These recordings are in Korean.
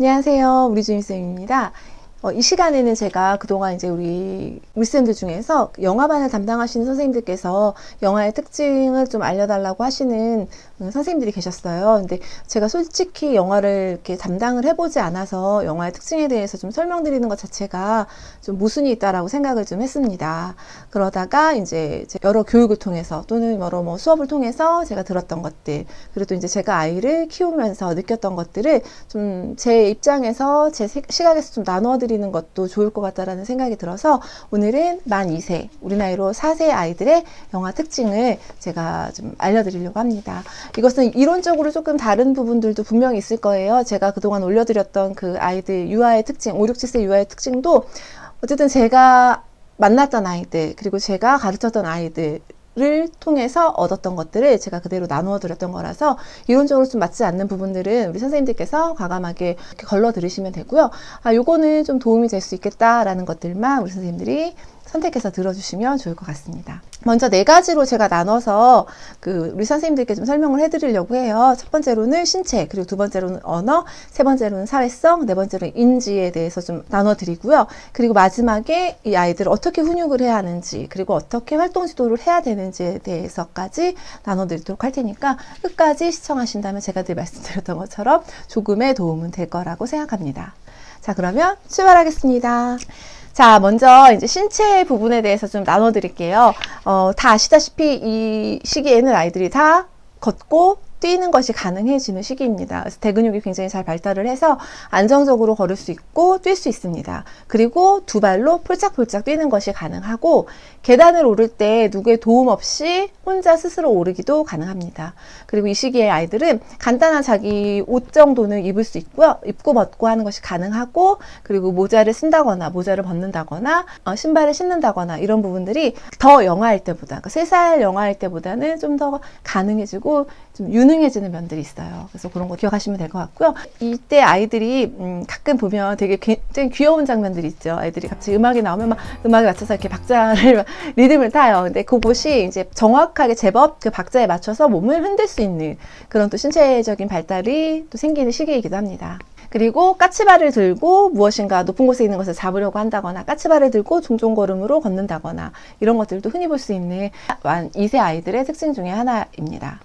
안녕하세요. 우리 주임쌤입니다. 어, 이 시간에는 제가 그동안 이제 우리 우리 쌤들 중에서 영화반을 담당하시는 선생님들께서 영화의 특징을 좀 알려달라고 하시는 음, 선생님들이 계셨어요. 근데 제가 솔직히 영화를 이렇게 담당을 해보지 않아서 영화의 특징에 대해서 좀 설명드리는 것 자체가 좀 모순이 있다라고 생각을 좀 했습니다. 그러다가 이제 제 여러 교육을 통해서 또는 여러 뭐 수업을 통해서 제가 들었던 것들 그리고 또 이제 제가 아이를 키우면서 느꼈던 것들을 좀 제 입장에서 제 시- 시각에서 좀 나 드리는 것도 좋을 것 같다라는 생각이 들어서 오늘은 만 2세 우리 나이로 4세 아이들의 영화 특징을 제가 좀 알려드리려고 합니다. 이것은 이론적으로 조금 다른 부분들도 분명히 있을 거예요. 제가 그동안 올려드렸던 그 아이들 유아의 특징, 5, 6, 7세 유아의 특징도 어쨌든 제가 만났던 아이들, 그리고 제가 가르쳤던 아이들, 을 통해서 얻었던 것들을 제가 그대로 나누어 드렸던 거라서 이론적으로 좀 맞지 않는 부분들은 우리 선생님들께서 과감하게 걸러 들으시면 되고요. 아, 요거는 좀 도움이 될 수 있겠다라는 것들만 우리 선생님들이 선택해서 들어주시면 좋을 것 같습니다. 먼저 네 가지로 제가 나눠서 그 우리 선생님들께 좀 설명을 해드리려고 해요. 첫 번째로는 신체, 그리고 두 번째로는 언어, 세 번째로는 사회성, 네 번째로는 인지에 대해서 좀 나눠드리고요. 그리고 마지막에 이 아이들을 어떻게 훈육을 해야 하는지, 그리고 어떻게 활동 지도를 해야 되는지에 대해서까지 나눠드리도록 할 테니까 끝까지 시청하신다면 제가 늘 말씀드렸던 것처럼 조금의 도움은 될 거라고 생각합니다. 자, 그러면 출발하겠습니다. 자, 먼저 이제 신체 부분에 대해서 좀 나눠드릴게요. 어, 다 아시다시피 이 시기에는 아이들이 다 걷고 뛰는 것이 가능해지는 시기입니다. 그래서 대근육이 굉장히 잘 발달을 해서 안정적으로 걸을 수 있고 뛸 수 있습니다. 그리고 두 발로 폴짝폴짝 뛰는 것이 가능하고 계단을 오를 때 누구의 도움 없이 혼자 스스로 오르기도 가능합니다. 그리고 이 시기에 아이들은 간단한 자기 옷 정도는 입을 수 있고요. 입고 벗고 하는 것이 가능하고 그리고 모자를 쓴다거나 모자를 벗는다거나 어, 신발을 신는다거나 이런 부분들이 더 영아일 때보다 그러니까 3살 영아일 때보다는 좀 더 가능해지고 좀 유능해지는 면들이 있어요. 그래서 그런 거 기억하시면 될 것 같고요. 이때 아이들이 음, 가끔 보면 되게 굉장히 귀여운 장면들이 있죠. 아이들이 갑자기 음악이 나오면 막 음악에 맞춰서 이렇게 박자를 막 리듬을 타요. 근데 그곳이 이제 정확하게 제법 그 박자에 맞춰서 몸을 흔들 수 있는 그런 또 신체적인 발달이 또 생기는 시기이기도 합니다. 그리고 까치발을 들고 무엇인가 높은 곳에 있는 것을 잡으려고 한다거나 까치발을 들고 종종 걸음으로 걷는다거나 이런 것들도 흔히 볼 수 있는 만 2세 아이들의 특징 중에 하나입니다.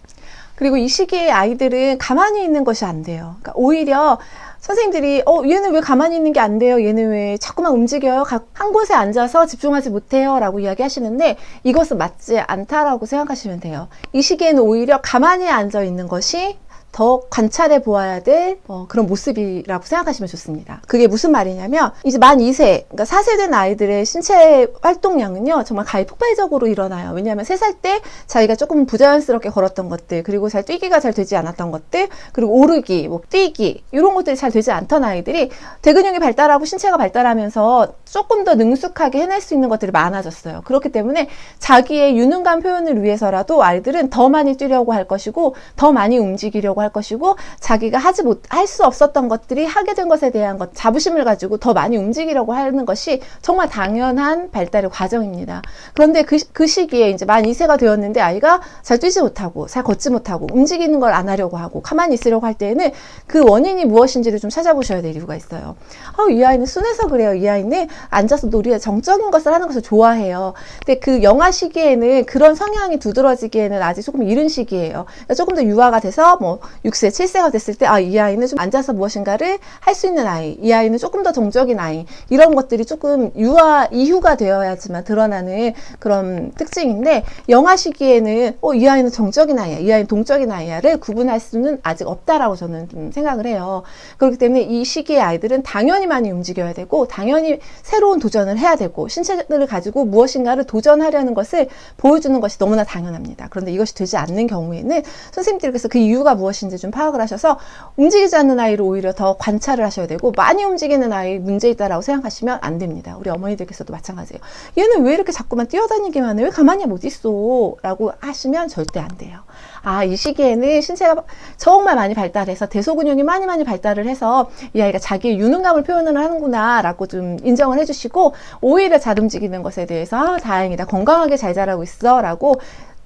그리고 이 시기에 아이들은 가만히 있는 것이 안 돼요. 그러니까 오히려 선생님들이 어 얘는 왜 가만히 있는 게 안 돼요? 얘는 왜 자꾸만 움직여요? 각- 한 곳에 앉아서 집중하지 못해요?라고 이야기하시는데 이것은 맞지 않다라고 생각하시면 돼요. 이 시기에는 오히려 가만히 앉아 있는 것이 더 관찰해 보아야 될 어, 그런 모습이라고 생각하시면 좋습니다. 그게 무슨 말이냐면 이제 만 2세, 그러니까 4세 된 아이들의 신체 활동량은요 정말 가히 폭발적으로 일어나요. 왜냐하면 3살 때 자기가 조금 부자연스럽게 걸었던 것들, 그리고 잘 뛰기가 잘 되지 않았던 것들, 그리고 오르기, 뭐 뛰기 이런 것들이 잘 되지 않던 아이들이 대근육이 발달하고 신체가 발달하면서 조금 더 능숙하게 해낼 수 있는 것들이 많아졌어요. 그렇기 때문에 자기의 유능감 표현을 위해서라도 아이들은 더 많이 뛰려고 할 것이고 더 많이 움직이려고 할 것이고 자기가 하지 못 할 수 없었던 것들이 하게 된 것에 대한 것 자부심을 가지고 더 많이 움직이려고 하는 것이 정말 당연한 발달의 과정입니다. 그런데 그, 그 시기에 이제 만 2세가 되었는데 아이가 잘 뛰지 못하고 잘 걷지 못하고 움직이는 걸 안 하려고 하고 가만히 있으려고 할 때에는 그 원인이 무엇인지를 좀 찾아보셔야 될 이유가 있어요. 아, 이 아이는 순해서 그래요. 이 아이는 앉아서 놀이에 정적인 것을 하는 것을 좋아해요. 근데 그 영아 시기에는 그런 성향이 두드러지기에는 아직 조금 이른 시기예요. 그러니까 조금 더 유아가 돼서 뭐 6세, 7세가 됐을 때, 아, 이 아이는 좀 앉아서 무엇인가를 할 수 있는 아이, 이 아이는 조금 더 정적인 아이, 이런 것들이 조금 유아, 이후가 되어야지만 드러나는 그런 특징인데, 영아 시기에는, 어, 이 아이는 정적인 아이야, 이 아이는 동적인 아이야를 구분할 수는 아직 없다라고 저는 좀 생각을 해요. 그렇기 때문에 이 시기의 아이들은 당연히 많이 움직여야 되고, 당연히 새로운 도전을 해야 되고, 신체를 가지고 무엇인가를 도전하려는 것을 보여주는 것이 너무나 당연합니다. 그런데 이것이 되지 않는 경우에는 선생님들께서 그 이유가 무엇인지 좀 파악을 하셔서 움직이지 않는 아이를 오히려 더 관찰을 하셔야 되고 많이 움직이는 아이 문제 있다라고 생각하시면 안 됩니다. 우리 어머니들께서도 마찬가지예요. 얘는 왜 이렇게 자꾸만 뛰어다니기만 해? 왜 가만히 못 있어? 라고 하시면 절대 안 돼요. 아, 이 시기에는 신체가 정말 많이 발달해서 대소근육이 많이 많이 발달을 해서 이 아이가 자기의 유능감을 표현을 하는구나 라고 좀 인정을 해주시고 오히려 잘 움직이는 것에 대해서 아, 다행이다. 건강하게 잘 자라고 있어 라고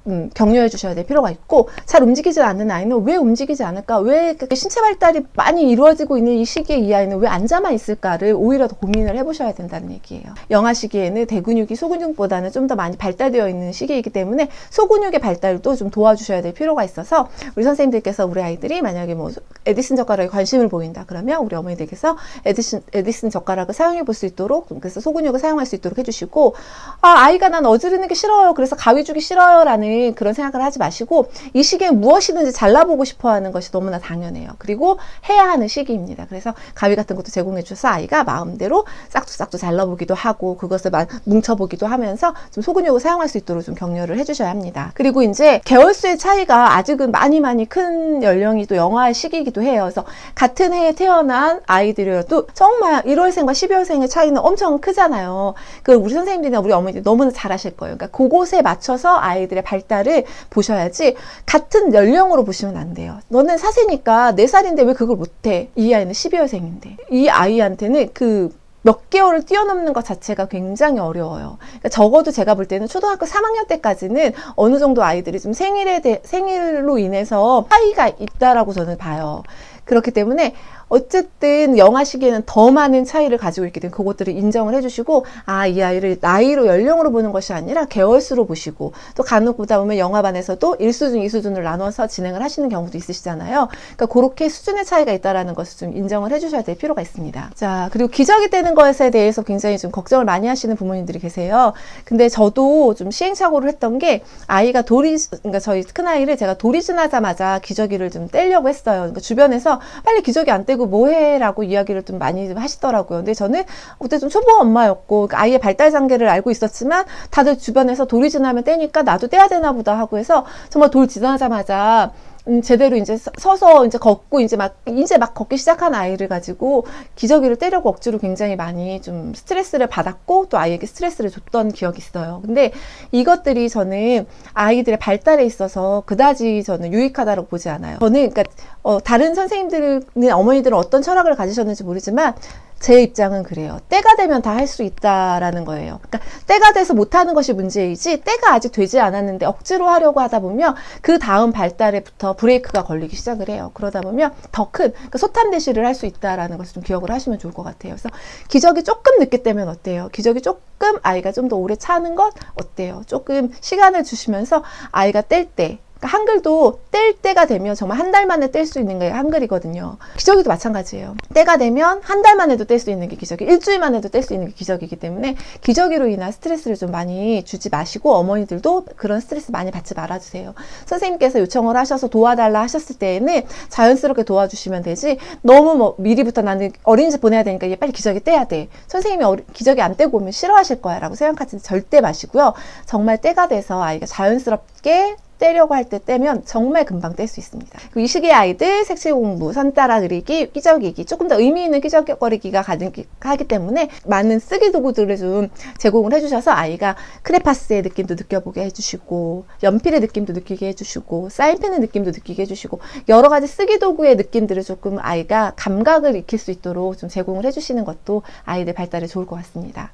음, 격려해 주셔야 될 필요가 있고 잘 움직이지 않는 아이는 왜 움직이지 않을까? 왜 신체 발달이 많이 이루어지고 있는 이 시기에 이 아이는 왜 앉아만 있을까를 오히려 더 고민을 해보셔야 된다는 얘기예요. 영아 시기에는 대근육이 소근육보다는 좀 더 많이 발달되어 있는 시기이기 때문에 소근육의 발달도 좀 도와주셔야 될 필요가 있어서 우리 선생님들께서 우리 아이들이 만약에 뭐 에디슨 젓가락에 관심을 보인다 그러면 우리 어머니들께서 에디슨 에디슨 젓가락을 사용해 볼 수 있도록 그래서 소근육을 사용할 수 있도록 해주시고 아 아이가 난 어지르는 게 싫어요 그래서 가위 주기 싫어요라는 그런 생각을 하지 마시고 이 시기에 무엇이든지 잘라보고 싶어 하는 것이 너무나 당연해요 그리고 해야 하는 시기입니다 그래서 가위 같은 것도 제공해 주셔서 아이가 마음대로 싹둑싹둑 잘라보기도 하고 그것을 막 뭉쳐보기도 하면서 좀 소근육을 사용할 수 있도록 좀 격려를 해주셔야 합니다 그리고 이제 개월수의 차이가 아직은 많이 많이 큰 연령이 또 영아의 시기이기도 해요 그래서 같은 해에 태어난 아이들이라도 정말 1월생과 12월생의 차이는 엄청 크잖아요. 그 우리 선생님들이나 우리 어머니들 너무나 잘 아실 거예요. 그러니까 그곳에 맞춰서 아이들의 발 달을 보셔야지 같은 연령으로 보시면 안 돼요. 너는 사세니까 4살인데 왜 그걸 못해? 이 아이는 12월생인데. 이 아이한테는 그몇 개월을 뛰어넘는 것 자체가 굉장히 어려워요. 그러니까 적어도 제가 볼 때는 초등학교 3학년 때까지는 어느 정도 아이들이 좀 생일에 대, 생일로 인해서 차이가 있다라고 저는 봐요. 그렇기 때문에 어쨌든 영아 시기에는 더 많은 차이를 가지고 있기 때문에 그것들을 인정을 해주시고 아 이 아이를 나이로 연령으로 보는 것이 아니라 개월수로 보시고 또 간혹 보다 보면 영아반에서도 1수준, 2수준을 나눠서 진행을 하시는 경우도 있으시잖아요. 그러니까 그렇게 수준의 차이가 있다라는 것을 좀 인정을 해주셔야 될 필요가 있습니다. 자 그리고 기저귀 떼는 것에 대해서 굉장히 좀 걱정을 많이 하시는 부모님들이 계세요. 근데 저도 좀 시행착오를 했던 게 아이가 돌이 그러니까 저희 큰 아이를 제가 돌이 지나자마자 기저귀를 좀 떼려고 했어요. 그러니까 주변에서 빨리 기저귀 안 떼고 뭐해라고 이야기를 좀 많이 하시더라고요. 근데 저는 그때 좀 초보 엄마였고 그러니까 아이의 발달 단계를 알고 있었지만 다들 주변에서 돌이 지나면 떼니까 나도 떼야 되나 보다 하고 해서 정말 돌 지나자마자 음, 제대로 이제 서- 서서 이제 걷고 이제 막 이제 막 걷기 시작한 아이를 가지고 기저귀를 떼려고 억지로 굉장히 많이 좀 스트레스를 받았고 또 아이에게 스트레스를 줬던 기억이 있어요. 근데 이것들이 저는 아이들의 발달에 있어서 그다지 저는 유익하다고 보지 않아요. 저는 그러니까 어, 다른 선생님들은 어머니들은 어떤 철학을 가지셨는지 모르지만 제 입장은 그래요. 때가 되면 다 할 수 있다라는 거예요. 그러니까 때가 돼서 못하는 것이 문제이지 때가 아직 되지 않았는데 억지로 하려고 하다 보면 그 다음 발달에부터 브레이크가 걸리기 시작을 해요. 그러다 보면 더 큰 그러니까 소탐 대시를 할 수 있다라는 것을 좀 기억을 하시면 좋을 것 같아요. 그래서 기저귀 조금 늦게 떼면 어때요? 기저귀 조금 아이가 좀 더 오래 차는 것 어때요? 조금 시간을 주시면서 아이가 뗄 때 그러니까 한글도 뗄 때가 되면 정말 한 달 만에 뗄 수 있는 게 한글이거든요. 기저귀도 마찬가지예요. 때가 되면 한 달 만에도 뗄 수 있는 게 기저귀, 일주일 만에도 뗄 수 있는 게 기저귀이기 때문에 기저귀로 인한 스트레스를 좀 많이 주지 마시고 어머니들도 그런 스트레스 많이 받지 말아주세요. 선생님께서 요청을 하셔서 도와달라 하셨을 때에는 자연스럽게 도와주시면 되지 너무 뭐 미리부터 나는 어린이집 보내야 되니까 얘 빨리 기저귀 떼야 돼. 선생님이 어리- 기저귀 안 떼고 오면 싫어하실 거야 라고 생각하지 절대 마시고요. 정말 때가 돼서 아이가 자연스럽게 떼려고 할 때 떼면 정말 금방 뗄 수 있습니다. 그리고 이 시기의 아이들 색칠 공부, 선 따라 그리기, 끼적이기 조금 더 의미 있는 끼적거리기가 가능하기 때문에 많은 쓰기 도구들을 좀 제공을 해주셔서 아이가 크레파스의 느낌도 느껴보게 해주시고 연필의 느낌도 느끼게 해주시고 사인펜의 느낌도 느끼게 해주시고 여러 가지 쓰기 도구의 느낌들을 조금 아이가 감각을 익힐 수 있도록 좀 제공을 해주시는 것도 아이들 발달에 좋을 것 같습니다.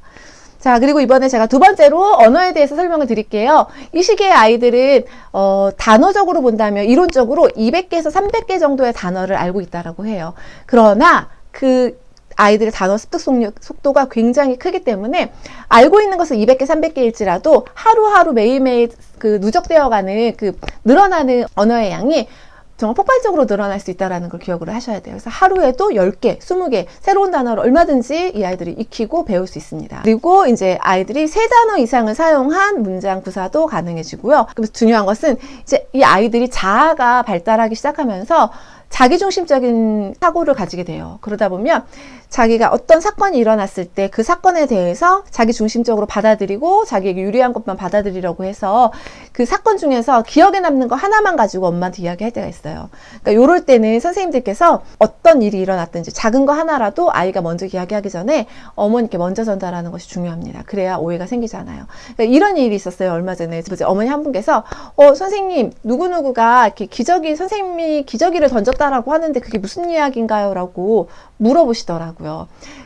자, 그리고 이번에 제가 두 번째로 언어에 대해서 설명을 드릴게요. 이 시기의 아이들은, 어, 단어적으로 본다면 이론적으로 200개에서 300개 정도의 단어를 알고 있다라고 해요. 그러나 그 아이들의 단어 습득 속력- 속도가 굉장히 크기 때문에 알고 있는 것은 200개, 300개일지라도 하루하루 매일매일 그 누적되어가는 그 늘어나는 언어의 양이 정말 폭발적으로 늘어날 수 있다는 걸 기억을 하셔야 돼요. 그래서 하루에도 10개, 20개 새로운 단어를 얼마든지 이 아이들이 익히고 배울 수 있습니다. 그리고 이제 아이들이 세 단어 이상을 사용한 문장 구사도 가능해지고요. 그래서 중요한 것은 이제 이 아이들이 자아가 발달하기 시작하면서 자기중심적인 사고를 가지게 돼요. 그러다 보면 자기가 어떤 사건이 일어났을 때 그 사건에 대해서 자기 중심적으로 받아들이고 자기에게 유리한 것만 받아들이려고 해서 그 사건 중에서 기억에 남는 거 하나만 가지고 엄마한테 이야기할 때가 있어요. 그러니까 요럴 때는 선생님들께서 어떤 일이 일어났든지 작은 거 하나라도 아이가 먼저 이야기하기 전에 어머니께 먼저 전달하는 것이 중요합니다. 그래야 오해가 생기지 않아요. 그러니까 이런 일이 있었어요. 얼마 전에 어머니 한 분께서 어 선생님 누구누구가 이렇게 기저귀 선생님이 기저귀를 던졌다라고 하는데 그게 무슨 이야기인가요?라고 물어보시더라고요.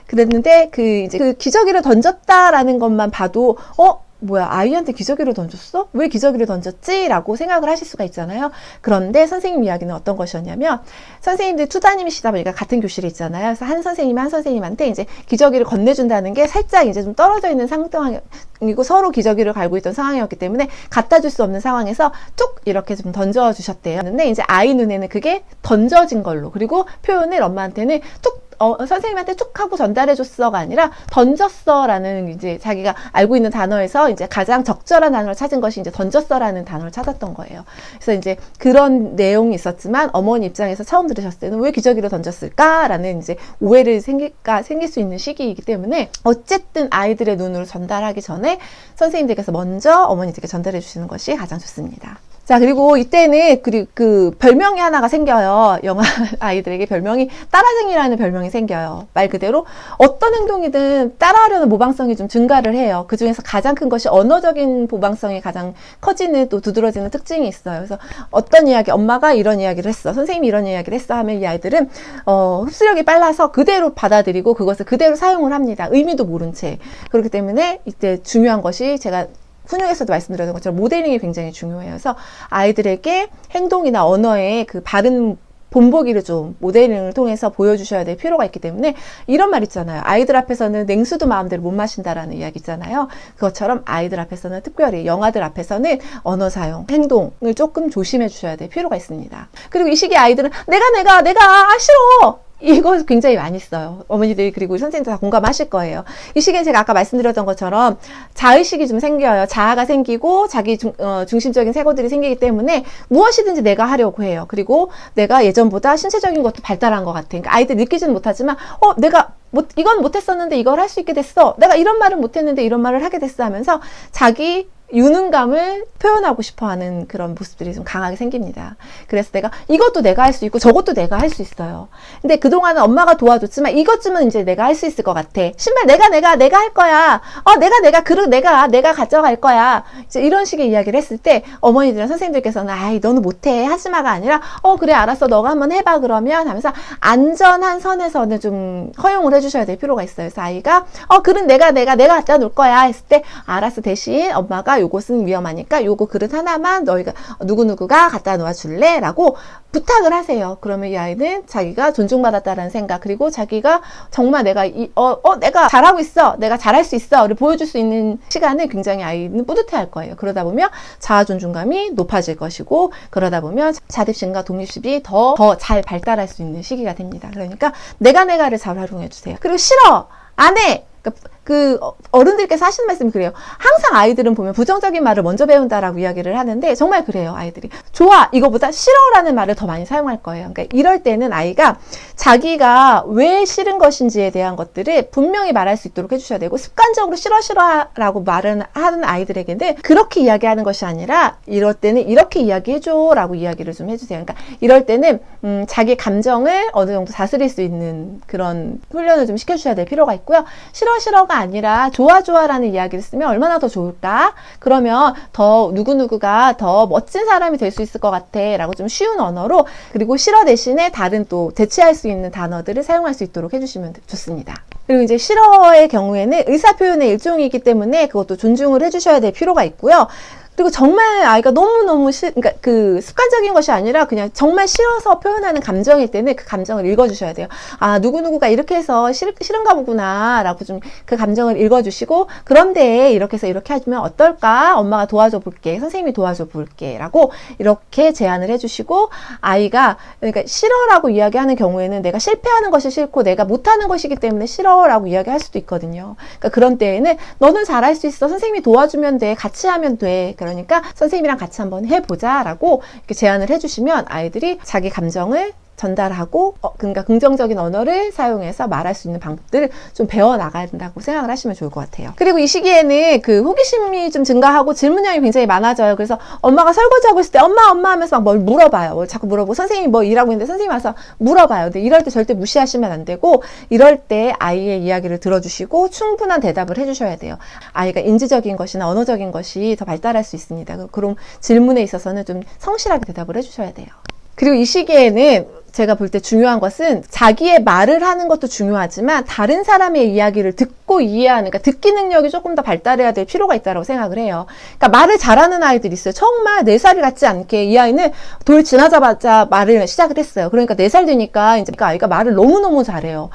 그랬는데 그 이제 그 기저귀를 던졌다라는 것만 봐도 어 뭐야 아이한테 기저귀를 던졌어? 왜 기저귀를 던졌지? 라고 생각을 하실 수가 있잖아요. 그런데 선생님 이야기는 어떤 것이었냐면 선생님들 투자님이시다 보니까 같은 교실에 있잖아요. 그래서 한 선생님이 한 선생님한테 이제 기저귀를 건네준다는 게 살짝 이제 좀 떨어져 있는 상황이고 서로 기저귀를 갈고 있던 상황이었기 때문에 갖다 줄 수 없는 상황에서 쭉 이렇게 좀 던져 주셨대요. 근데 이제 아이 눈에는 그게 던져진 걸로 그리고 표현을 엄마한테는 쭉 어, 선생님한테 쭉 하고 전달해줬어가 아니라 던졌어라는 이제 자기가 알고 있는 단어에서 이제 가장 적절한 단어를 찾은 것이 이제 던졌어라는 단어를 찾았던 거예요. 그래서 이제 그런 내용이 있었지만 어머니 입장에서 처음 들으셨을 때는 왜 기저귀를 던졌을까라는 이제 오해를 생길까 생길 수 있는 시기이기 때문에 어쨌든 아이들의 눈으로 전달하기 전에 선생님들께서 먼저 어머니들께 전달해 주시는 것이 가장 좋습니다. 자, 그리고 이때는 그, 그 별명이 하나가 생겨요. 영화 아이들에게 별명이 따라쟁이라는 별명이 생겨요. 말 그대로 어떤 행동이든 따라하려는 모방성이 좀 증가를 해요. 그 중에서 가장 큰 것이 언어적인 모방성이 가장 커지는 또 두드러지는 특징이 있어요. 그래서 어떤 이야기, 엄마가 이런 이야기를 했어. 선생님이 이런 이야기를 했어 하면 이 아이들은 어, 흡수력이 빨라서 그대로 받아들이고 그것을 그대로 사용을 합니다. 의미도 모른 채. 그렇기 때문에 이때 중요한 것이 제가 훈육에서도 말씀드렸던 것처럼 모델링이 굉장히 중요해요. 그래서 아이들에게 행동이나 언어의 그 바른 본보기를 좀 모델링을 통해서 보여주셔야 될 필요가 있기 때문에 이런 말 있잖아요. 아이들 앞에서는 냉수도 마음대로 못 마신다라는 이야기 있잖아요. 그것처럼 아이들 앞에서는 특별히 영아들 앞에서는 언어 사용, 행동을 조금 조심해 주셔야 될 필요가 있습니다. 그리고 이 시기 아이들은 내가 내가 내가 아 싫어 이거 굉장히 많이 써요. 어머니들이 그리고 선생님들 다 공감하실 거예요. 이 시기에 제가 아까 말씀드렸던 것처럼 자의식이 좀 생겨요. 자아가 생기고 자기 중, 어, 중심적인 세고들이 생기기 때문에 무엇이든지 내가 하려고 해요. 그리고 내가 예전보다 신체적인 것도 발달한 것 같아. 그러니까 아이들 느끼지는 못하지만 어 내가 못, 이건 못했었는데 이걸 할 수 있게 됐어. 내가 이런 말을 못했는데 이런 말을 하게 됐어 하면서 자기 유능감을 표현하고 싶어 하는 그런 모습들이 좀 강하게 생깁니다. 그래서 내가 이것도 내가 할 수 있고 저것도 내가 할 수 있어요. 근데 그동안은 엄마가 도와줬지만 이것쯤은 이제 내가 할 수 있을 것 같아. 신발 내가 내가 내가 할 거야. 어 내가 내가 그릇 내가 내가 가져갈 거야. 이제 이런 식의 이야기를 했을 때 어머니들이나 선생님들께서는 아이 너는 못해 하지마가 아니라 어 그래 알았어 너가 한번 해봐 그러면 하면서 안전한 선에서는 좀 허용을 해주셔야 될 필요가 있어요. 그래서 아이가 어 그릇 내가 내가 내가 갖다 놓을 거야 했을 때 알았어 대신 엄마가 요것은 위험하니까 요거 그릇 하나만 너희가 누구누구가 갖다 놓아 줄래? 라고 부탁을 하세요. 그러면 이 아이는 자기가 존중받았다는 생각 그리고 자기가 정말 내가 이, 어, 어 내가 잘하고 있어 내가 잘할 수 있어를 보여줄 수 있는 시간을 굉장히 아이는 뿌듯해할 거예요. 그러다 보면 자아 존중감이 높아질 것이고 그러다 보면 자립심과 독립심이 더 더 잘 발달할 수 있는 시기가 됩니다. 그러니까 내가 내가를 잘 활용해 주세요. 그리고 싫어 안 해. 그러니까 그 어른들께서 하시는 말씀이 그래요. 항상 아이들은 보면 부정적인 말을 먼저 배운다라고 이야기를 하는데 정말 그래요. 아이들이 좋아 이거보다 싫어라는 말을 더 많이 사용할 거예요. 그러니까 이럴 때는 아이가 자기가 왜 싫은 것인지에 대한 것들을 분명히 말할 수 있도록 해주셔야 되고 습관적으로 싫어 싫어라고 말을 하는 아이들에게는 그렇게 이야기하는 것이 아니라 이럴 때는 이렇게 이야기해줘라고 이야기를 좀 해주세요. 그러니까 이럴 때는 음, 자기 감정을 어느 정도 다스릴 수 있는 그런 훈련을 좀 시켜주셔야 될 필요가 있고요. 싫어 싫어가 아니라 좋아 좋아라는 이야기를 쓰면 얼마나 더 좋을까? 그러면 더 누구누구가 더 멋진 사람이 될 수 있을 것 같아 라고 좀 쉬운 언어로 그리고 싫어 대신에 다른 또 대체할 수 있는 단어들을 사용할 수 있도록 해주시면 좋습니다. 그리고 이제 싫어의 경우에는 의사표현의 일종이기 때문에 그것도 존중을 해주셔야 될 필요가 있고요. 그리고 정말 아이가 너무너무 싫, 그러니까 그 습관적인 것이 아니라 그냥 정말 싫어서 표현하는 감정일 때는 그 감정을 읽어주셔야 돼요. 아, 누구누구가 이렇게 해서 싫, 싫은가 보구나. 라고 좀 그 감정을 읽어주시고, 그런데 이렇게 해서 이렇게 해주면 어떨까? 엄마가 도와줘 볼게. 선생님이 도와줘 볼게. 라고 이렇게 제안을 해주시고, 아이가, 그러니까 싫어라고 이야기하는 경우에는 내가 실패하는 것이 싫고 내가 못하는 것이기 때문에 싫어라고 이야기할 수도 있거든요. 그러니까 그런 때에는 너는 잘할 수 있어. 선생님이 도와주면 돼. 같이 하면 돼. 그러니까 선생님이랑 같이 한번 해보자 라고 이렇게 제안을 해주시면 아이들이 자기 감정을 전달하고 어, 그러니까 긍정적인 언어를 사용해서 말할 수 있는 방법들을 좀 배워 나가야 된다고 생각을 하시면 좋을 것 같아요. 그리고 이 시기에는 그 호기심이 좀 증가하고 질문량이 굉장히 많아져요. 그래서 엄마가 설거지하고 있을 때 엄마 엄마 하면서 막 뭘 물어봐요. 뭘 자꾸 물어보고 선생님이 뭐 일하고 있는데 선생님 와서 물어봐요. 근데 이럴 때 절대 무시하시면 안 되고 이럴 때 아이의 이야기를 들어주시고 충분한 대답을 해주셔야 돼요. 아이가 인지적인 것이나 언어적인 것이 더 발달할 수 있습니다. 그럼 질문에 있어서는 좀 성실하게 대답을 해주셔야 돼요. 그리고 이 시기에는 제가 볼 때 중요한 것은 자기의 말을 하는 것도 중요하지만 다른 사람의 이야기를 듣고 이해하는, 그러니까 듣기 능력이 조금 더 발달해야 될 필요가 있다고 생각을 해요. 그러니까 말을 잘하는 아이들이 있어요. 정말 네 살이 같지 않게 이 아이는 돌 지나자마자 말을 시작을 했어요. 그러니까 네 살 되니까 이제 그 아이가 말을 너무너무 잘해요.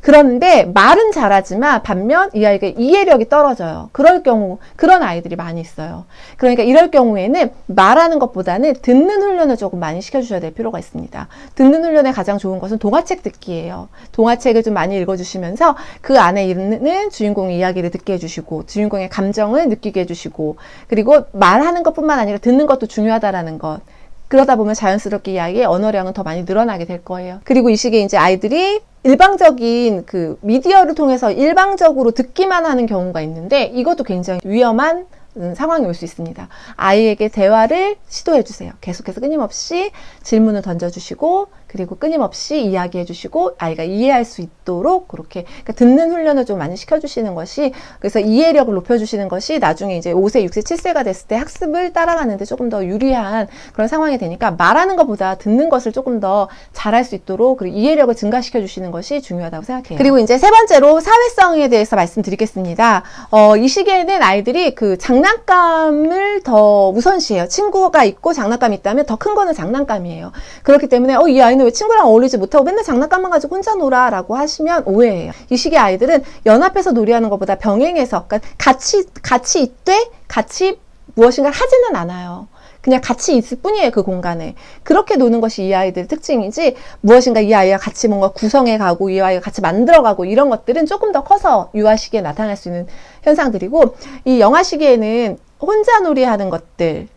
그런데 말은 잘하지만 반면 이 아이가 이해력이 떨어져요. 그럴 경우 그런 아이들이 많이 있어요. 그러니까 이럴 경우에는 말하는 것보다는 듣는 훈련을 조금 많이 시켜주셔야 될 필요가 있습니다. 듣는 훈련에 가장 좋은 것은 동화책 듣기예요. 동화책을 좀 많이 읽어주시면서 그 안에 있는 주인공의 이야기를 듣게 해주시고 주인공의 감정을 느끼게 해주시고 그리고 말하는 것뿐만 아니라 듣는 것도 중요하다라는 것. 그러다 보면 자연스럽게 이 아이의 언어량은 더 많이 늘어나게 될 거예요. 그리고 이 시기에 이제 아이들이 일방적인 그 미디어를 통해서 일방적으로 듣기만 하는 경우가 있는데 이것도 굉장히 위험한 음, 상황이 올 수 있습니다. 아이에게 대화를 시도해 주세요. 계속해서 끊임없이 질문을 던져주시고 그리고 끊임없이 이야기해 주시고 아이가 이해할 수 있도록 그렇게 그러니까 듣는 훈련을 좀 많이 시켜 주시는 것이 그래서 이해력을 높여 주시는 것이 나중에 이제 5세, 6세, 7세가 됐을 때 학습을 따라가는데 조금 더 유리한 그런 상황이 되니까 말하는 것보다 듣는 것을 조금 더 잘할 수 있도록 그리고 이해력을 증가시켜 주시는 것이 중요하다고 생각해요. 그리고 이제 세 번째로 사회성에 대해서 말씀드리겠습니다. 어, 이 시기에는 아이들이 그 장난감을 더 우선시해요. 친구가 있고 장난감이 있다면 더 큰 거는 장난감이에요. 그렇기 때문에 어, 이 아이 는 왜 친구랑 어울리지 못하고 맨날 장난감만 가지고 혼자 놀아 라고 하시면 오해예요. 이 시기 아이들은 연합해서 놀이하는 것보다 병행해서 그러니까 같이 같이 있되 같이 무엇인가를 하지는 않아요. 그냥 같이 있을 뿐이에요, 그 공간에. 그렇게 노는 것이 이 아이들의 특징이지, 무엇인가 이 아이와 같이 뭔가 구성해 가고, 이 아이가 같이 만들어 가고, 이런 것들은 조금 더 커서 유아 시기에 나타날 수 있는 현상들이고, 이 영아 시기에는 혼자 놀이 하는 것들,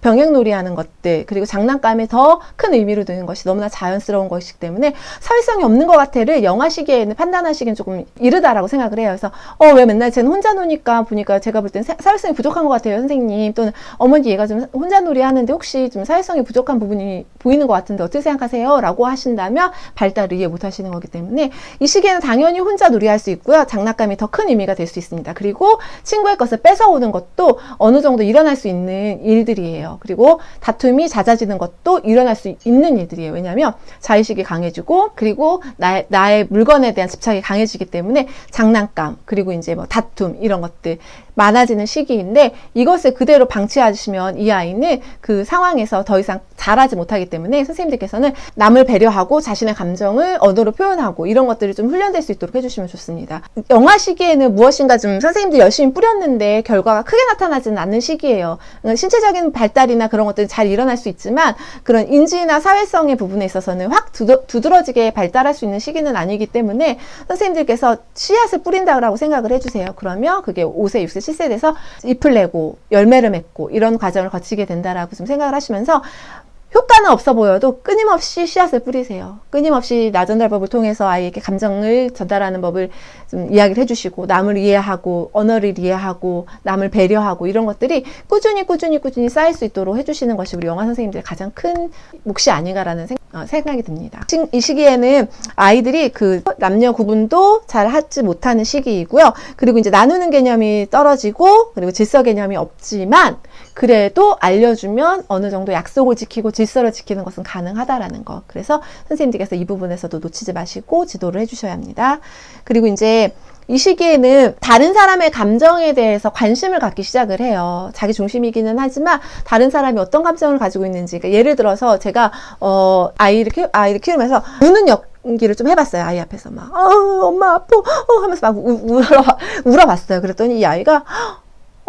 병행놀이 하는 것들, 그리고 장난감에 더 큰 의미를 두는 것이 너무나 자연스러운 것이기 때문에 사회성이 없는 것 같아를 영화 시기에는 판단하시기엔 조금 이르다라고 생각을 해요. 그래서, 어, 왜 맨날 쟤는 혼자 노니까 보니까 제가 볼 땐 사회성이 부족한 것 같아요, 선생님. 또는 어머니 얘가 좀 혼자 놀이 하는데 혹시 좀 사회성이 부족한 부분이 보이는 것 같은데 어떻게 생각하세요? 라고 하신다면 발달을 이해 못 하시는 거기 때문에 이 시기에는 당연히 혼자 놀이할 수 있고요. 장난감이 더 큰 의미가 될 수 있습니다. 그리고 친구의 것을 뺏어오는 것도 어느 정도 일어날 수 있는 일들이에요. 그리고 다툼이 잦아지는 것도 일어날 수 있는 일들이에요. 왜냐하면 자의식이 강해지고 그리고 나의, 나의 물건에 대한 집착이 강해지기 때문에 장난감 그리고 이제 뭐 다툼 이런 것들 많아지는 시기인데 이것을 그대로 방치하시면 이 아이는 그 상황에서 더 이상 잘하지 못하기 때문에 선생님들께서는 남을 배려하고 자신의 감정을 언어로 표현하고 이런 것들이 좀 훈련될 수 있도록 해주시면 좋습니다. 영아 시기에는 무엇인가 좀 선생님들 열심히 뿌렸는데 결과가 크게 나타나지는 않는 시기예요. 그러니까 신체적인 발달이나 그런 것들은 잘 일어날 수 있지만 그런 인지나 사회성의 부분에 있어서는 확 두드러지게 발달할 수 있는 시기는 아니기 때문에 선생님들께서 씨앗을 뿌린다고 생각을 해주세요. 그러면 그게 5세, 6세, 7세 돼서 잎을 내고 열매를 맺고 이런 과정을 거치게 된다라고 좀 생각을 하시면서 효과는 없어 보여도 끊임없이 씨앗을 뿌리세요. 끊임없이 나전달법을 통해서 아이에게 감정을 전달하는 법을 좀 이야기를 해주시고 남을 이해하고 언어를 이해하고 남을 배려하고 이런 것들이 꾸준히 꾸준히 꾸준히 쌓일 수 있도록 해주시는 것이 우리 영화 선생님들의 가장 큰 몫이 아닌가라는 생, 어, 생각이 듭니다. 이 시기에는 아이들이 그 남녀 구분도 잘 하지 못하는 시기이고요. 그리고 이제 나누는 개념이 떨어지고 그리고 질서 개념이 없지만 그래도 알려주면 어느 정도 약속을 지키고 질서를 지키는 것은 가능하다라는 거. 그래서 선생님들께서 이 부분에서도 놓치지 마시고 지도를 해주셔야 합니다. 그리고 이제 이 시기에는 다른 사람의 감정에 대해서 관심을 갖기 시작을 해요. 자기 중심이기는 하지만 다른 사람이 어떤 감정을 가지고 있는지. 그러니까 예를 들어서 제가 어 아이를 키 아이를 키우면서 우는 역 연기를 좀 해봤어요. 아이 앞에서 막, 어, 엄마 아파, 어, 하면서 막 우, 울어, 울어봤어요. 그랬더니 이 아이가,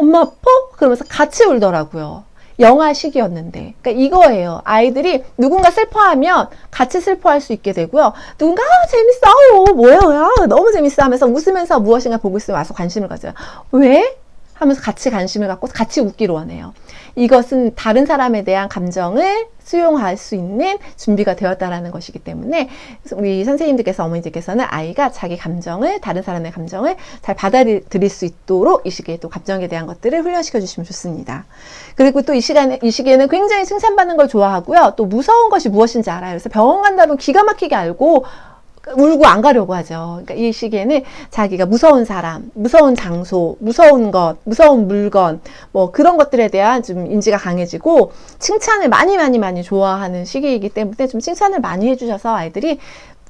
엄마 아파? 그러면서 같이 울더라고요. 영화 시기였는데. 그러니까 이거예요. 아이들이 누군가 슬퍼하면 같이 슬퍼할 수 있게 되고요. 누군가 아, 재밌어. 뭐야, 뭐야. 너무 재밌어 하면서 웃으면서 무엇인가 보고 있으면 와서 관심을 가져요. 왜? 하면서 같이 관심을 갖고 같이 웃기로 하네요. 이것은 다른 사람에 대한 감정을 수용할 수 있는 준비가 되었다라는 것이기 때문에 우리 선생님들께서 어머니들께서는 아이가 자기 감정을 다른 사람의 감정을 잘 받아들일 수 있도록 이 시기에 또 감정에 대한 것들을 훈련시켜 주시면 좋습니다. 그리고 또 이 시간에 이 시기에는 굉장히 칭찬받는 걸 좋아하고요. 또 무서운 것이 무엇인지 알아요. 그래서 병원 간다면 기가 막히게 알고 울고 안 가려고 하죠. 그러니까 이 시기에는 자기가 무서운 사람, 무서운 장소, 무서운 것, 무서운 물건, 뭐 그런 것들에 대한 좀 인지가 강해지고 칭찬을 많이 많이 많이 좋아하는 시기이기 때문에 좀 칭찬을 많이 해주셔서 아이들이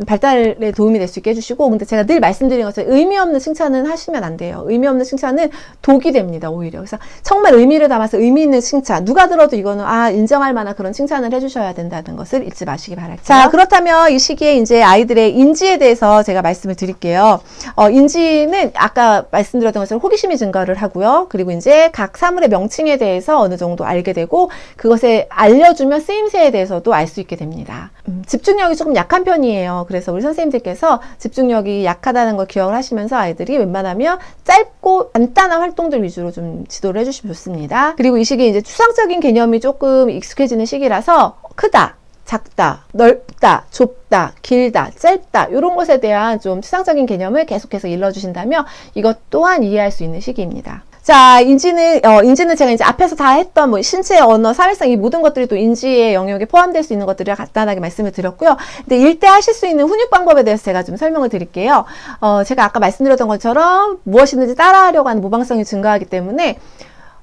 발달에 도움이 될 수 있게 해주시고 근데 제가 늘 말씀드린 것처럼 의미 없는 칭찬은 하시면 안 돼요. 의미 없는 칭찬은 독이 됩니다. 오히려 그래서 정말 의미를 담아서 의미 있는 칭찬 누가 들어도 이거는 아 인정할 만한 그런 칭찬을 해주셔야 된다는 것을 잊지 마시기 바랄게요. 자 그렇다면 이 시기에 이제 아이들의 인지에 대해서 제가 말씀을 드릴게요. 어, 인지는 아까 말씀드렸던 것처럼 호기심이 증가를 하고요. 그리고 이제 각 사물의 명칭에 대해서 어느 정도 알게 되고 그것에 알려주면 쓰임새에 대해서도 알 수 있게 됩니다. 음, 집중력이 조금 약한 편이에요. 그래서 우리 선생님들께서 집중력이 약하다는 걸 기억을 하시면서 아이들이 웬만하면 짧고 간단한 활동들 위주로 좀 지도를 해주시면 좋습니다. 그리고 이 시기 이제 추상적인 개념이 조금 익숙해지는 시기라서 크다, 작다, 넓다, 좁다, 길다, 짧다 이런 것에 대한 좀 추상적인 개념을 계속해서 일러주신다면 이것 또한 이해할 수 있는 시기입니다. 자, 인지는, 어, 인지는 제가 이제 앞에서 다 했던 뭐 신체, 언어, 사회성 이 모든 것들이 또 인지의 영역에 포함될 수 있는 것들을 간단하게 말씀을 드렸고요. 근데 일대 하실 수 있는 훈육 방법에 대해서 제가 좀 설명을 드릴게요. 어, 제가 아까 말씀드렸던 것처럼 무엇이든지 따라하려고 하는 모방성이 증가하기 때문에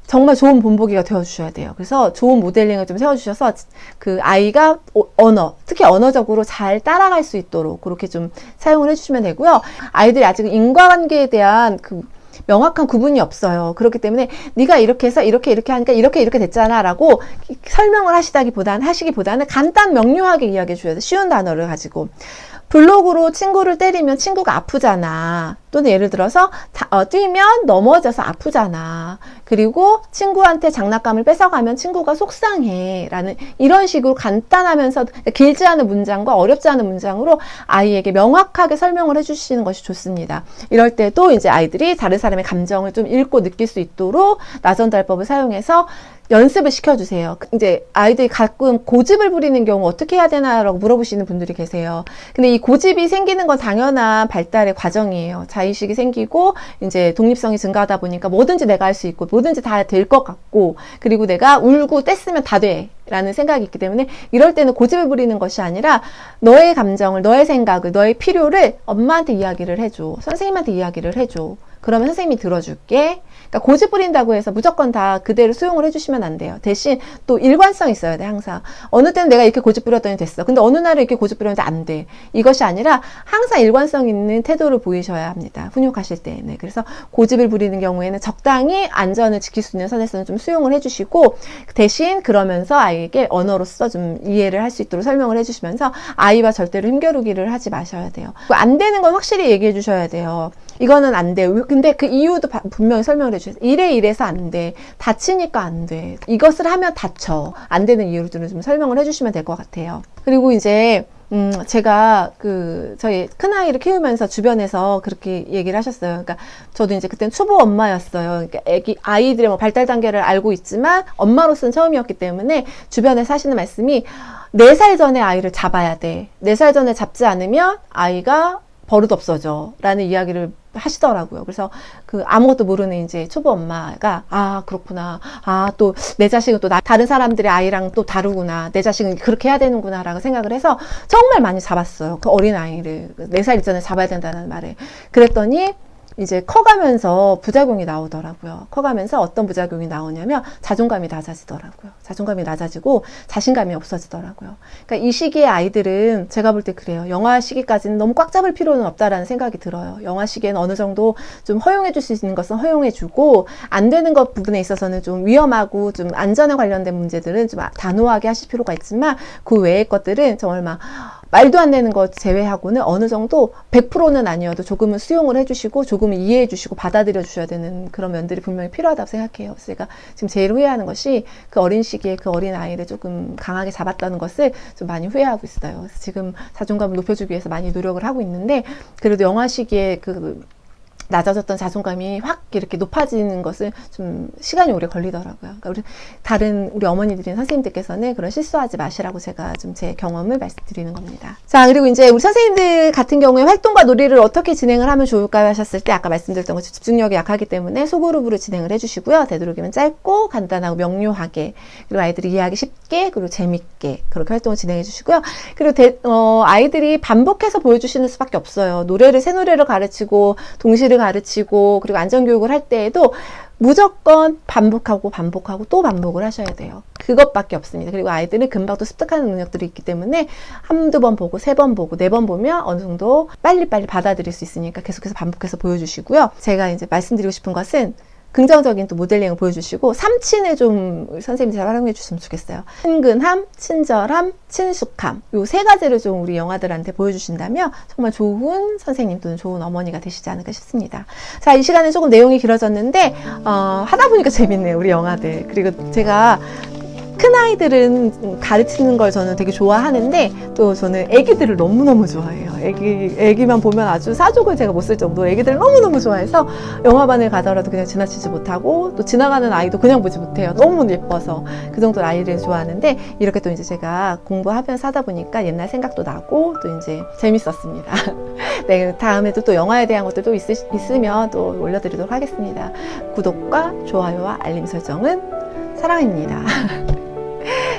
정말 좋은 본보기가 되어주셔야 돼요. 그래서 좋은 모델링을 좀 세워주셔서 그 아이가 오- 언어, 특히 언어적으로 잘 따라갈 수 있도록 그렇게 좀 사용을 해주시면 되고요. 아이들이 아직 인과관계에 대한 그 명확한 구분이 없어요. 그렇기 때문에 네가 이렇게 해서 이렇게 이렇게 하니까 이렇게 이렇게 됐잖아라고 설명을 하시다기보다는 하시기보다는 간단 명료하게 이야기해 주셔야 돼. 쉬운 단어를 가지고. 블록으로 친구를 때리면 친구가 아프잖아. 또는 예를 들어서 다- 어, 뛰면 넘어져서 아프잖아. 그리고 친구한테 장난감을 뺏어가면 친구가 속상해. 라는 이런 식으로 간단하면서 길지 않은 문장과 어렵지 않은 문장으로 아이에게 명확하게 설명을 해주시는 것이 좋습니다. 이럴 때도 이제 아이들이 다른 사람의 감정을 좀 읽고 느낄 수 있도록 나전달법을 사용해서 연습을 시켜주세요. 이제 아이들이 가끔 고집을 부리는 경우 어떻게 해야 되나라고 물어보시는 분들이 계세요. 근데 이 고집이 생기는 건 당연한 발달의 과정이에요. 자의식이 생기고 이제 독립성이 증가하다 보니까 뭐든지 내가 할 수 있고 뭐든지 다 될 것 같고 그리고 내가 울고 뗐으면 다 돼. 라는 생각이 있기 때문에 이럴 때는 고집을 부리는 것이 아니라 너의 감정을, 너의 생각을, 너의 필요를 엄마한테 이야기를 해줘. 선생님한테 이야기를 해줘. 그러면 선생님이 들어줄게. 그러니까 고집 부린다고 해서 무조건 다 그대로 수용을 해주시면 안 돼요. 대신 또 일관성 있어야 돼, 항상. 어느 때는 내가 이렇게 고집 부렸더니 됐어. 근데 어느 날은 이렇게 고집 부렸는데 안 돼. 이것이 아니라 항상 일관성 있는 태도를 보이셔야 합니다. 훈육하실 때. 네. 그래서 고집을 부리는 경우에는 적당히 안전을 지킬 수 있는 선에서는 좀 수용을 해주시고 대신 그러면서 아이에게 언어로서 좀 이해를 할 수 있도록 설명을 해주시면서 아이와 절대로 힘겨루기를 하지 마셔야 돼요. 안 되는 건 확실히 얘기해 주셔야 돼요. 이거는 안 돼. 근데 그 이유도 바- 분명히 설명을 해주세요. 이래 이래서 안 돼. 다치니까 안 돼. 이것을 하면 다쳐. 안 되는 이유들을 좀 설명을 해 주시면 될 것 같아요. 그리고 이제 음, 제가 그 저희 큰 아이를 키우면서 주변에서 그렇게 얘기를 하셨어요. 그러니까 저도 이제 그때는 초보 엄마였어요. 그러니까 애기 아이들의 뭐 발달 단계를 알고 있지만 엄마로서는 처음이었기 때문에 주변에 사시는 말씀이 네 살 전에 아이를 잡아야 돼. 네 살 전에 잡지 않으면 아이가 버릇 없어져. 라는 이야기를 하시더라고요. 그래서 그 아무것도 모르는 이제 초보 엄마가 아, 그렇구나. 아, 또 내 자식은 또 나, 다른 사람들의 아이랑 또 다르구나. 내 자식은 그렇게 해야 되는구나. 라고 생각을 해서 정말 많이 잡았어요. 그 어린 아이를. 네 살 이전에 잡아야 된다는 말을. 그랬더니 이제 커가면서 부작용이 나오더라고요. 커가면서 어떤 부작용이 나오냐면 자존감이 낮아지더라고요. 자존감이 낮아지고 자신감이 없어지더라고요. 그러니까 이 시기의 아이들은 제가 볼 때 그래요. 영화 시기까지는 너무 꽉 잡을 필요는 없다라는 생각이 들어요. 영화 시기에는 어느 정도 좀 허용해 줄 수 있는 것은 허용해 주고 안 되는 것 부분에 있어서는 좀 위험하고 좀 안전에 관련된 문제들은 좀 단호하게 하실 필요가 있지만 그 외의 것들은 정말 막 말도 안 되는 것 제외하고는 어느 정도 100%는 아니어도 조금은 수용을 해주시고 조금은 이해해 주시고 받아들여 주셔야 되는 그런 면들이 분명히 필요하다고 생각해요. 제가 지금 제일 후회하는 것이 그 어린 시기에 그 어린 아이를 조금 강하게 잡았다는 것을 좀 많이 후회하고 있어요. 지금 자존감을 높여주기 위해서 많이 노력을 하고 있는데 그래도 영화 시기에 그 낮아졌던 자존감이 확 이렇게 높아지는 것은 좀 시간이 오래 걸리더라고요. 그러니까 우리 다른 우리 어머니들이나 선생님들께서는 그런 실수하지 마시라고 제가 좀 제 경험을 말씀드리는 겁니다. 자, 그리고 이제 우리 선생님들 같은 경우에 활동과 놀이를 어떻게 진행을 하면 좋을까요 하셨을 때 아까 말씀드렸던 것처럼 집중력이 약하기 때문에 소그룹으로 진행을 해주시고요. 되도록이면 짧고 간단하고 명료하게 그리고 아이들이 이해하기 쉽게 그리고 재밌게 그렇게 활동을 진행해 주시고요. 그리고 대- 어, 아이들이 반복해서 보여주시는 수밖에 없어요. 노래를 새 노래를 가르치고 동시를 가르치고 그리고 안전교육을 할 때에도 무조건 반복하고 반복하고 또 반복을 하셔야 돼요. 그것밖에 없습니다. 그리고 아이들은 금방 또 습득하는 능력들이 있기 때문에 한두 번 보고 세 번 보고 네 번 보면 어느 정도 빨리빨리 받아들일 수 있으니까 계속해서 반복해서 보여주시고요. 제가 이제 말씀드리고 싶은 것은 긍정적인 또 모델링을 보여주시고 삼친을 좀 선생님이 잘 활용해 주셨으면 좋겠어요. 친근함, 친절함, 친숙함 요 세 가지를 좀 우리 영아들한테 보여주신다면 정말 좋은 선생님 또는 좋은 어머니가 되시지 않을까 싶습니다. 자, 이 시간에 조금 내용이 길어졌는데 어, 하다 보니까 재밌네요, 우리 영아들. 그리고 제가 큰 아이들은 가르치는 걸 저는 되게 좋아하는데 또 저는 아기들을 너무너무 좋아해요. 아기 아기만 보면 아주 사족을 제가 못 쓸 정도 아기들을 너무너무 좋아해서 영화관을 가더라도 그냥 지나치지 못하고 또 지나가는 아이도 그냥 보지 못해요. 너무 예뻐서 그 정도로 아이를 좋아하는데 이렇게 또 이제 제가 공부하면서 하다 보니까 옛날 생각도 나고 또 이제 재밌었습니다. 네, 다음에도 또 영화에 대한 것들도 있으, 있으면 또 올려드리도록 하겠습니다. 구독과 좋아요와 알림 설정은 사랑입니다.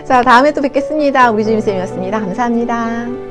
자, 다음에 또 뵙겠습니다. 우리 주임쌤이었습니다. 감사합니다.